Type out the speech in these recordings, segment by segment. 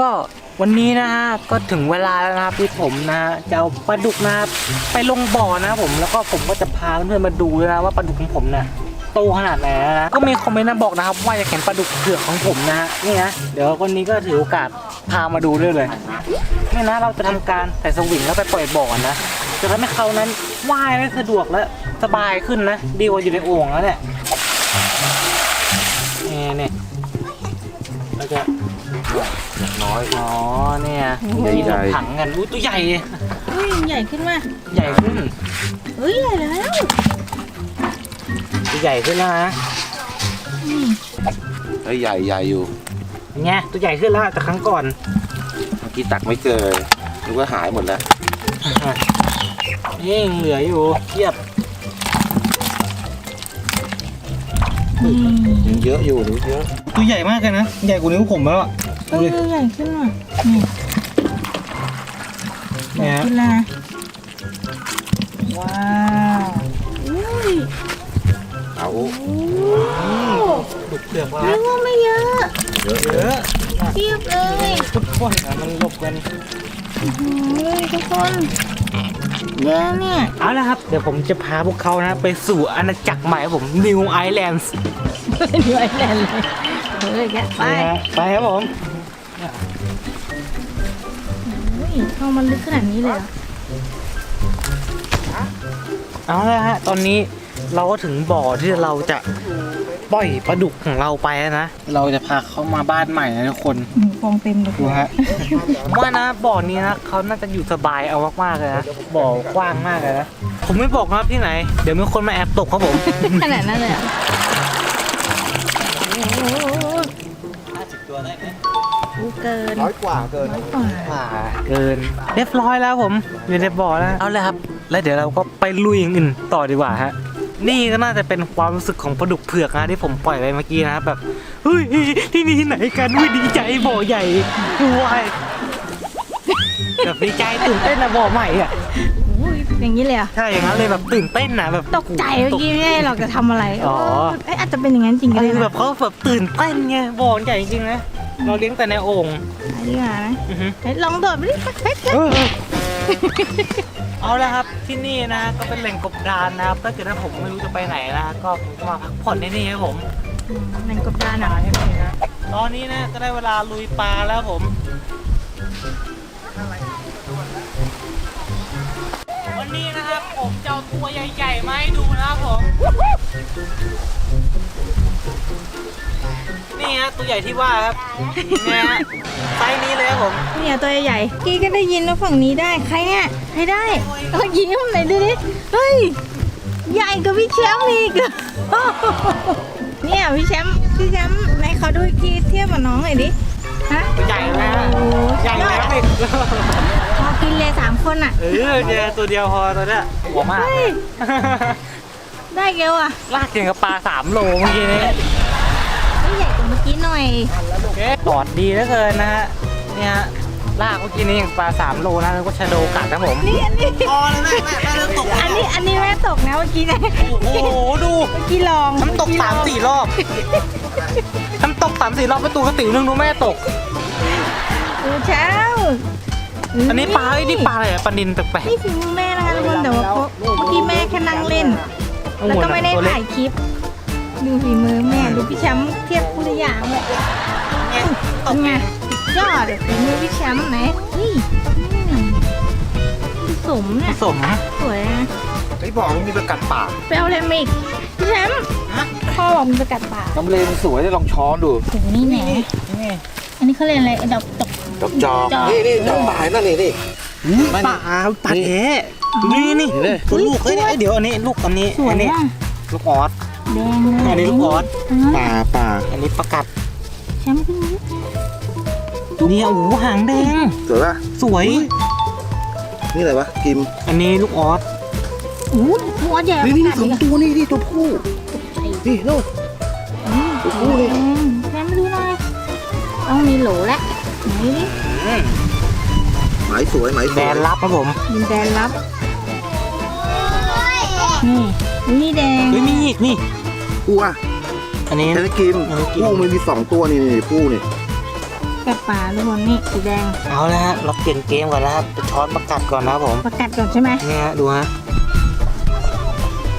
ก็วันนี้นะฮะก็ถึงเวลาแล้วนะครับที่ผมนะฮะจะเอาปลาดุกนะไปลงบ่อนะผมแล้วก็ผมก็จะพาเพื่อนๆมาดูนะว่าปลาดุกของผมเนี่ยโตขนาดไหนนะก็มีคอมเมนต์มาบอกนะครับ ว่าอยากเห็นปลาดุกเผือกของผมนะฮะนี่นะเดี๋ยววันนี้ก็ถือโอกาสพามาดูด้วยเลยนี่นะเราจะทำการใส่สวิงแล้วไปปล่อยบ่อนะจะทำให้เขานั้นว่ายได้สะดวกและสบายขึ้นนะดีกว่าอยู่ในโอ่งแล้วเนี่ยนี่เนี่ยเราจะ น้อย อ๋อเนี่ยใหญ่ๆ ที่เราถังกันอุ้ยตัวใหญ่เฮ้ยใหญ่ขึ้นมาใหญ่ขึ้นเฮ้ยใหญ่แล้วตัวใหญ่ขึ้นแล้วนะนี่เฮ้ยใหญ่ใหญ่อยู่เป็นไงตัวใหญ่ขึ้นแล้วจากครั้งก่อน เมื่อกี้ตักไม่เจอนึกว่าหายหมดแล้ว นี่ยังเหลืออยู่เทียบนี่ยังเยอะอยู่นี่เยอะ ตัวใหญ่มากเลยนะ ใหญ่กว่านิ้วผมแล้วอะ เฮ้ยใหญ่ขึ้นว่ะนี่ใหญ่เนี่ยขึ้นแล้วนะว้าวอุ้ยเอาโอ้ดุกเปลือกนึแล้วกว่าไม่เยอะ เยอะเยอะเทียบเลยทุกคนนะมันหลบกันโอ้ยทุกคนเยอะเนี่ยเอาละครับ เดี๋ยวผมจะพาพวกเขานะ ไปสู่อาณาจักรใหม่ของผม New Islands เหนื่อยแน่เลยเฮ้ยแกะไปนะฮะไปครับผม ยเข้ามันลึกขนาดนี้เลยเหรอเอาละฮะ ตอนนี้เราก็ถึงบ่อที่เราจะปล่อยปลาดุกของเราไปแล้วนะ เราจะพาเขามาบ้านใหม่นะทุกคน หมูฟองเต็มเลยดูฮะ ผมว่านะบ่อนี้นะเขาน่าจะอยู่สบายเอามากๆเลยนะบ่อกว้างมากเลยนะ ผมไม่บอกนะครับที่ไหน เดี๋ยวมีคนมาแอบตกครับผม ขนาดนั้นเลยเหรอ เกินน้อยกว่าเกินน้อยกว่าว่า เกินเรียบร้อยแล้วผมอยู่ในบ่อแล้วเอาเลยครับ แล้วเดี๋ยวเราก็ไปลุยอย่างอื่นต่อดีกว่าฮะ นี่ก็น่าจะเป็นความรู้สึกของปลาดุกเผือกนะที่ผมปล่อยไปเมื่อกี้นะครับแบบเฮ้ยที่นี่ที่ไหนกันวิดีใจบ่อใหญ่ด้วยแบบดีใจตื่นเต้นนะบ่อใหม่อะอุ้ยอย่างนี้เลยเหรอะ ใช่อย่างนั้นเลยแบบตื่นเต้นนะแบบตกใจเมื่อกี้ไม่ได้หรอกจะทำอะไรอ๋อ เอ้ยอาจจะเป็นอย่างนั้นจริงก็เอได้อนะแบบเขาแบบตื่นเต้นไงบ่อใหญ่จริงๆนะ เราเลี้ยงแต่ในโอ่งไปดีกว่านะอือฮึ เฮ้ยลองโดดไปดิเฮ้ยเฮ้ยเออเออเอาละครับที่นี่นะก็เป็นแหล่งกบดานนะครับถ้าเกิดว่าผมไม่รู้จะไปไหนนะก็ผมก็มาพักผ่อนที่นี่ครับผมแมงกบดานอะ ที่นี่นะตอนนี้นะก็ได้เวลาลุยปลาแล้วผมวันนี้นะครับผมจะเอาตัวใหญ่ๆมาให้ดูนะครับผม นี่ฮะตัวใหญ่ที่ว่าครับเนี่ยฮะไซส์นี้เลยครับผมเนี่ยตัวใหญ่ๆกี้ก็ได้ยินว่าฝั่งนี้ได้ใครเนี่ยใครได้เออยิ้มไหนอยดูดิเฮ้ยใหญ่กว่าพี่แชมป์อีกเนี่ยพี่แชมป์พี่แชมป์ไหนขอดูอีกทีเทียบกับน้องหน่อยดิฮะตัวใหญ่นะฮะโอ้โหใหญ่แล้วอีกพอกินเลยสามคนอะเออเจอตัวเดียวพอตัวเนี้ยหัวมากเฮ้ยได้เกลอะลากเก่งกับปลาสามโลเมื่อกี้นี้ไม่ใหญ่ก ว่าเมื่อกี้หน่อยตอดดีเหลือเกินนะฮะเนี่ยฮะลากเมื่อกี้นี้อย่างปลาสามโลนะแล้วก็ชะโดกัดนะผมนี่อันนี้พอแล้วแม่แม่แม่เริ่มตกอันนี้อันนี้แม่ตกนะเมื่อกี้นะโอ้โหดูเมื่อกี้ลองน้ำตกสามสี่รอบน้ำตกสามสี่รอบประตูกระติ๋วนึงดูแม่ตกดูเช้าอันนี้ปลาไอ้ยนี่ปลาอะไรอะปลานินแปลกนี่ฝีมือแม่นะคะทุกคนแต่ว่าเมื่อกี้แม่แค่นั่งเล่นๆแล้วก็ไม่ได้ตัวเล็ถ่ายคลิป ดูฝีมือแม่ดูพี่แชมป์เทียบคุณอย่างเลยเนี่ยตเป็กนไงยอดอะฝีมือพี่แชมป์ไหนเฮ้ยอืมสมเนี่ยสมสวยนะไอ้บอกว่ามีประกัดป่าไปเอาอะไรมาอีกพี่แชมป์พ่อบอกมันประกัดป่าน้ำเลมันสวยได้ลองช้อนดูโหนี่แหนนี่อันนี้เขาเรียกอะไรดอกตก ดอกจอกจอก นี่นี่ดอกป่านั่นนี่นี่ปลาปลาแท้นี่นี่นี่เลยตัวลูกเอ้ยเดี๋ยวอันนี้ลูกอันนี้สวยอันนี้อะลูกออส แดงเลยอันนี้ลูกออสอ่าป่าป่าอันนี้ประกัดแชมป์ขึ้นมาเนี่ยโอ้โหหางแดง สวยป่ะสวย นี่อะไรวะกิมอันนี้ลูกออสโอ้โหหัวใหญ่นี่นี่ประสกัองดอีกตัวนี่นี่ตัวผู้อะนี่โน่นอืมตัวผู้นี่แชมป์ดูหน่อยต้องมีโหลแล้วไหนดิหมายสวยหมายสแดวยนรับครับผมดินแดนลับนี่ นี่แดงเฮ้ยมีอีกนี่ผู้อะอันนี้เทนกิมเทนกิมผู้มันมีสองตัวนี่นี่ผู้นี่กัดปลาทุกคนนี่สีแดงเอาละฮะเราเปลี่ยนเกมก่อนนะครับไปช้อนประกัดก่อนนะครับผมประกัดก่อนใช่ไหมเนี่ยฮะดูฮะ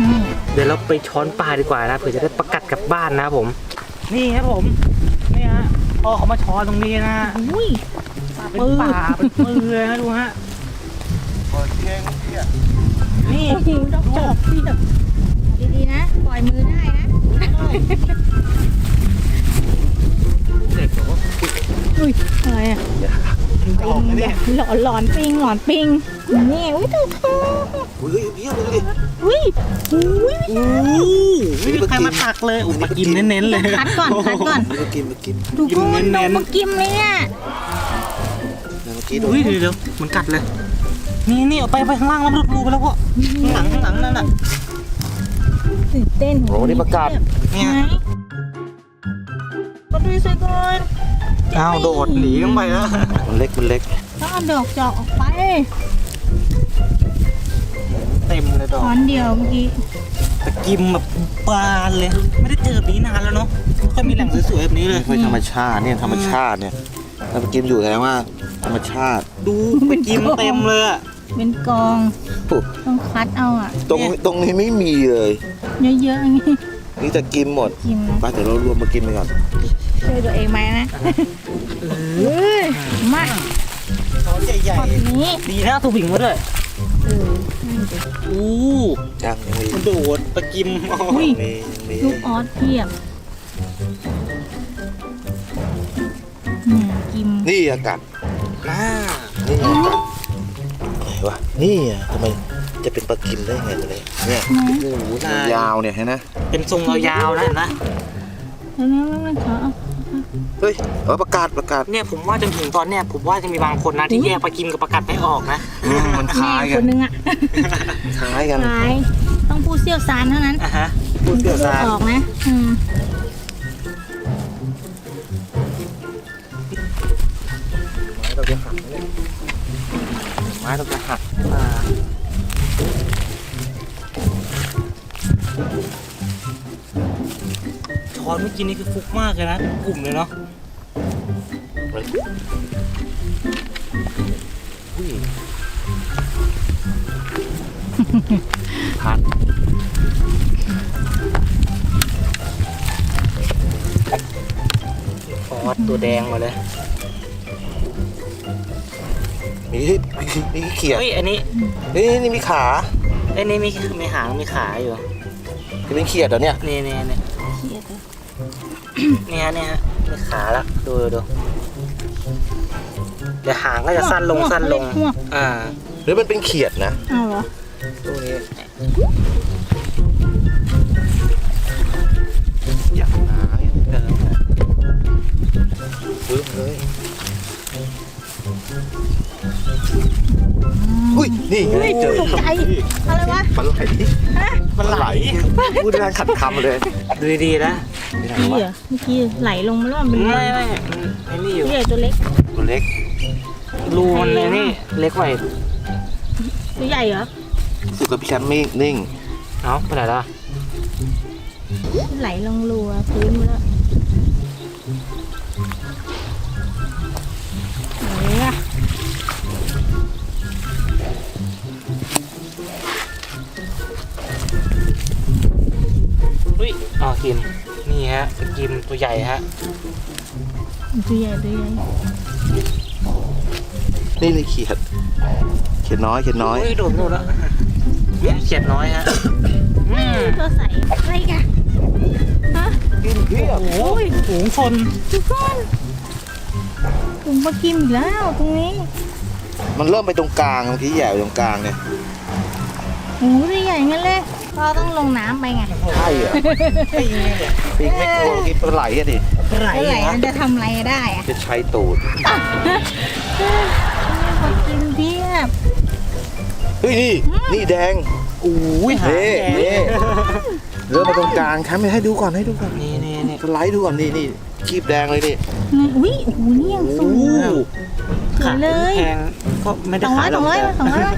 นี่เดี๋ยวเราไปช้อนปลาดีกว่านะเผื่อจะได้ประกัดกลับบ้านนะครับผม นี่ครับผมนี่ฮะพอเขามาช้อนตรงนี้นะอุ้ยเป็นป่าเป็นปือเลยนะดูฮะนี่โอ้โหด ดีๆนะ ปล่อยมือได้นะเด็กบอกว่าอุ้ยอะไรอะออกนะเนี่ยหลอนหลอนปิงหลอนปิงนี่อุ้ยตัวโตอุ้ยเพี้ยเลยดิอุ้ยอุ้ยโอ้ไม่มีใครมาตักเลยอุปกินเน้นๆเลยคัดก่อนคัดก่อนมากินมากินดูกินก้นเน้นนมๆมากิมเลยเนี่ยเมื่อกี้ดูอุ้ยเดี๋ยวเดี๋ยวมันกัดเลยนี่นี่เอาไปไปข้างล่างแล้วมันรูไปแล้วก็ข้างหลังข้างหลังนั่นน่ะ ตื่นเต้นโอ้นี่ประกาศ เนี่ยไหนก็ดูสิก่อนอ้าวโดดหนีลงไปแล้วมันเล็กมันเล็กต้องเอาดอกจอกออกไปเต็มเลยดอกช้อนเดียวเมื่อกี้ตะกิมแบบบานเลย ไม่ได้เจอแบบนี้นานแล้วเนาะไม่ค่อยมีแหล่งสวยๆแบบนี้เลยไม่ธรรมชาติเนี่ยธรรมชาติเนี่ยแล้วไปกินอยู่แสดงว่า ธรรมชาติ ดูไปกิมเต็มเลยอะเป็นกองโอ้ต้องคัดเอาอะ ตรงตรงนี้ไม่มีเลย เยอะๆอย่างนี้นี่จะกินหมดกินนะไปเดี๋ยวเรารวมมากินไปก่อนช่วยตัวเองไหมนะเฮ้ยมาช้อนใหญ่ช็อตนี้ๆดีนะตัวบิ่งมาด้วยเออนั่นสิอู้ยังยังมีมันโดดไปกิมอุ้ยมียังมีลูกออสเพียบเนี่ยกิมนี่อากาศน่านี่อากาศอะไรวะนี่อะทำไม จะเป็นปลากิมได้ไงตัวนี้เนี่ยนะโอ้โหยาวเนี่ยเห็นไหมเป็นทรงยาวๆนะเห็นไหมแล้วเนี่ยมันขอเอาเฮ้ยเออประกาศประกาศเนี่ยผมว่าจนถึงตอนเนี้ยผมว่าจะมีบางคนนะที่แยกไปกิมกับประกัดไม่ออกนะอืมมันคล้ายแม่กัคนนนึงอะคล้ายกันคล้ายต้องผู้เชี่ยวชาญเท่านั้นอะฮะพูดเกี่ยวถึงซาจะออกนะอืมไม้เราจะหักเนี่ยไม้เราจะหัก ช้อนเมื่อกี้นี่คือฟุกมากเลยนะกลุ่มเลยเนาะอุ้ยหักฟอสตัวแดงมาเลยมีมีเขียดเฮ้ยอันนี้นี่นี่มีขาไอ้นี่มีมีหางมีขาอยู่ จะเป็นเขียดเหรอเนี่ย นี่นี่นี่เครียดเลย นี่ฮะนี่ฮะมีขาละดูดูดูเดี๋ยวหางก็จะสั้นลงสั้นลงหวกอ่า หรือมันเป็นเขียดนะเอาเหรอตัวนี้อยากหนาเนี่ยเดิมนะปึ๊บเลยอุ้ยนี่ไงเฮ้ยเจอตกใจอะไรวะปลาไหลฮะปลาไหลพูดงานขัดคำเลย ดูดีๆนะ ไม่ได้พี่วะเหรอเมื่อกี้ไหลลงมาแล้วมันเป็นไม่ไม่มันไอ้นี่อยู่พี่ใหญ่ตัวเล็ก ตัวเล็ก รูมันไอ้นี่ เล็กกว่าอีกตัวใหญ่เหรอรู้สึกกับพี่แชมป์ไม่นิ่ง เอ้าไปไหนล่ะไหลลงรูอะพื้นมาแล้วไหนล่ะอุ้ยอ๋อกิม นี่ฮะเป็นกิมตัวใหญ่ฮะตัวใหญ่ตัวใหญ่นี่เลยเขียด เขียดน้อยเขียดน้อยอุ้ยโดดโดดแล้วเนี่ยเขียดน้อยฮะอืมตัวใสอะไรกันฮะโอ้โหฝูงชนทุกคนถุงปลากิมอีกแล้วตรงนี้ มันเริ่มไปตรงกลางเมื่อกี้ใหญ่ไปตรงกลางเนี่ยโอ้โหตัวใหญ่งั้นเลย เราต้องลงน้ำไปไงใช่เหรอไอ้เนี่ยเนี่ยปิงไม่กลัวเมื่อกี้ปลาไหลอะดิไหลแล้วไหลฮะมันจะทำอะไรได้อะจะใช้ตูดปลากิมเพียบเฮ้ยนี่นี่แดงอุ้ยหางเน่แดเน่งเริ่มมาตรงกลางครับให้ดูก่อนให้ดูก่อนนี่นี่นี่สไลด์ดูก่อนนี่นี่คีบแดงเลยนี่นี่อุ้ยโอ้โหนี่ยังสโอ้วยโหสวยเลยแพงก็ไม่ได้สองร้ขาอยยหรสออกงร้อยสองร้อย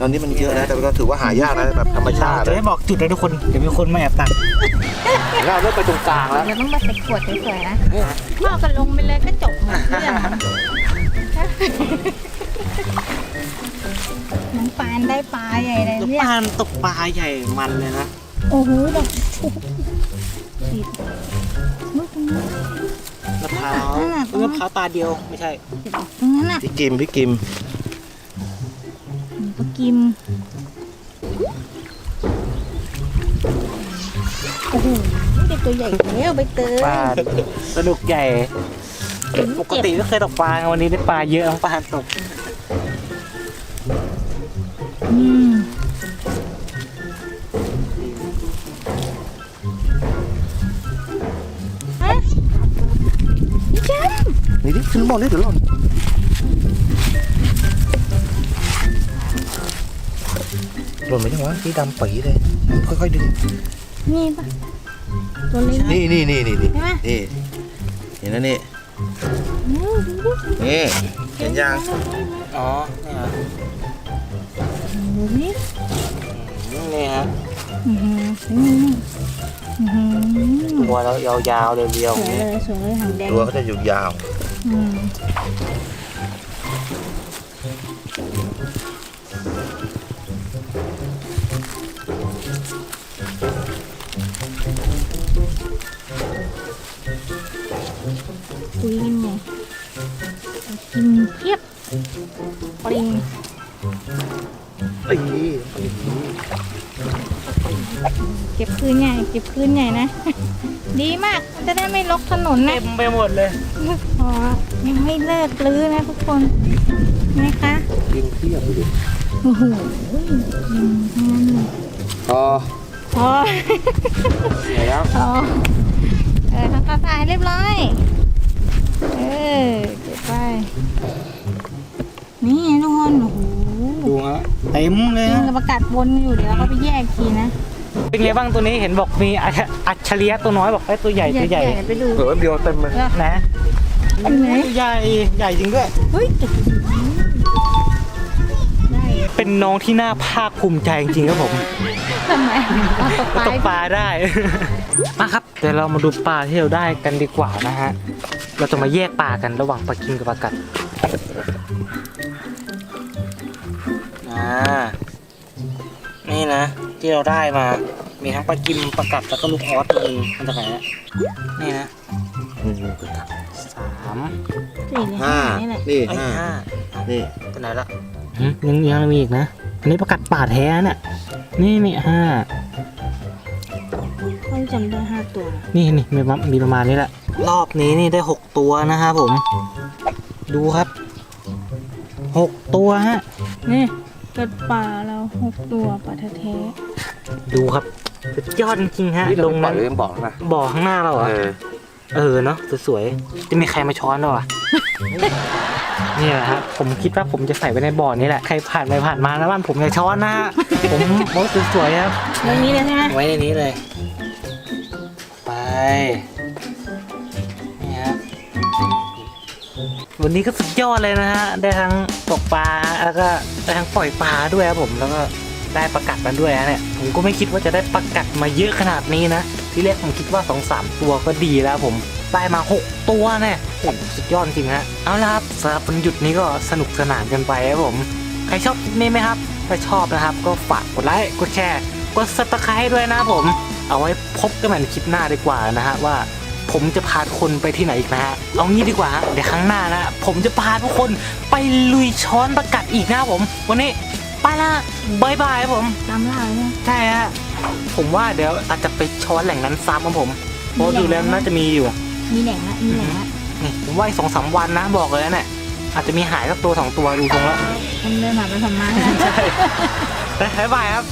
ตอนนี้มันเยอะนะแต่ก็ถือว่าหายากนะแบบธรรมชาติจะนะไม่บอกจุดเลยทุกคนเดี๋ยวมีคนมาแอบตักเราเริ่มไปตรงกลางแล้วเราต้องมาใส่ขวดสวยๆนะพ่อกันลงไปเลยก็จบหมดเรื่องน้องปานได้ปลาใหญ่เลยแล้วเนี่ยปานตกปลาใหญ่มันเลยนะโอ้โหดอกสีลูกตรงนี้มะพร้าวนั่นน่ะเออมะพร้าวตาเดียวไม่ใช่ตรงนั้นน่ะพี่กิมพี่กิมมีปลา กิม โอ้โหได้ตัวใหญ่แล้วใบเตยปลาสนุกใหญ่ ปกติไม่เคยตกปลาไงวันนี้ได้ปลาเยอะทั้งปลาตกอืมฮะพี่แชมป์นี่ดิขึ้นหมดเลยเดี๋ยวหล่น หล่นไปยังวะนี่ดำปีเลย ค่อยๆดึง นี่ปะตัวเล็กนี่นี่นี่นี่นี่ใช่ไหมนี่เห็นแล้วนี่อืมดูดินี่เห็นยังอ๋อเนี่ยเหรอดูดิอืมนี่ฮะอื้อหือนี่อื้อหือตัวเรายาวๆเรียวสวยเลยสวยเลยหางแดงตัวเขาจะอยู่ยาวอื คืนใหญ่เก็บคืนใหญ่นะ ดีมากจะได้ไม่ลกถนนๆนะ เต็มไปหมดเลยพอยังไม่เลิกลื้อนะทุกคนนะคะกินเทียบดูดิโอ้โหอืมนั่นเลยพอพอเดี๋ยวแล้วพอเออทำความสะอาดเรียบร้อย เออเก็บไป นี่ทุกคนโอ้โหดูฮะเต็มเลยยังฮะกับประกาศวนอยู่เดี๋ยวเราก็ไปแยกอีกทีนะ เป็นไงบ้างตัวนี้เห็นบอกมีอัจฉอัจฉริยะตัวน้อยบอกไอ้ยตัวใหญ่ตัวใหญ่ไปดูเออเดียวเต็มเลยแล้วนะอันไหนตัวใหญ่ใหญ่จริงด้วยเฮ้ยแต่ได้เป็นน้องที่น่าภาคภูมิใจจริงๆครับผมทำไมเอาตกปลาตกปลาได้ มาครับเดี๋ยวเรามาดูปลาที่เราได้กันดีกว่านะฮะ เราจะมาแยกปลากันระหว่างปลากิมกับปลากัดอ่านี่นะ ที่เราได้มา มีทั้งปลากิมปลากัดแล้วก็ลูกออสตัวหนึงมันจะไหนอะนี่นะอืมกระตักสามสี่เลยห้านี่แหละนี่ไอ้ยห้าห้านี่ตัวไหนละยังยังมีอีกนะ อันนี้ปลากัดป่าแท้น่ะ นี่นี่ห้า ต้องจำได้ห้าตัว นี่นี่มีประมาณมีประมาณนี้แหละ รอบนี้นี่ได้หกตัวนะครับผม ดูครับหกตัวฮะนี่ เกิดป่าเราหกตัวป่าแท้ดูครับสุดยอดจริงๆฮะลงนั้นบอกนะบ่อข้างหน้าเราเหรอ เออเออเนาะสวยๆ จะมีใครมาช้อนเราอะเนี่ยแหละฮะผมคิดว่าผมจะใส่ไว้ในบ่อนี้แหละ ใครผ่านไปผ่านมานะบ้านผมอย่าช้อนนะฮะ ผมโมสวยๆครับ ๆเรื่องนี้เลยใช่ไหมไว้ในนี้เลย ไป วันนี้ก็สุดยอดเลยนะฮะ ได้ทั้งตกปลา แล้วก็ได้ทั้งปล่อยปลาด้วยครับผม แล้วก็ได้ประกัดมาด้วยนะเนี่ย ผมก็ไม่คิดว่าจะได้ประกัดมาเยอะขนาดนี้นะ ที่แรกผมคิดว่า2อสามตัวก็ดีแล้วผม ได้มา 6 ตัวเนี่ยโอ้โหสุดยอดจริงฮะ เอาละครับสำหรับวันหยุดนี้ก็สนุกสนานกันไปครับผม ใครชอบคลิปนี้ไหมครับ ถ้าชอบนะครับ ก็ฝากกดไลค์ กดแชร์ กด subscribe ด้วยนะผม เอาไว้พบกันใหม่ในคลิปหน้าดีกว่านะฮะว่า ผมจะพาทุกคนไปที่ไหนอีกนะฮะเอางี้ดีกว่าฮะเดี๋ยวครั้งหน้านะ ผมจะพาทุกคนไปลุยช้อนประกัดอีกนะครับผม วันนี้ไปละบายบายครับผมตามล่าเลยนะใช่ฮะผมว่าเดี๋ยวอาจจะไปช้อนแหล่งนั้นซ้ำครับผมเพราะดูแล้วน่าจะมีอยู่มีแหล่งละมีแหล่งละนี่ผมว่าอีกสองสามวันนะบอกเลยนะเนี่ยอาจจะมีหายสักตัวสองตัวดูตรงแล้วคนเดินผ่านไปผ่านมาไปบ๊ายบายครับ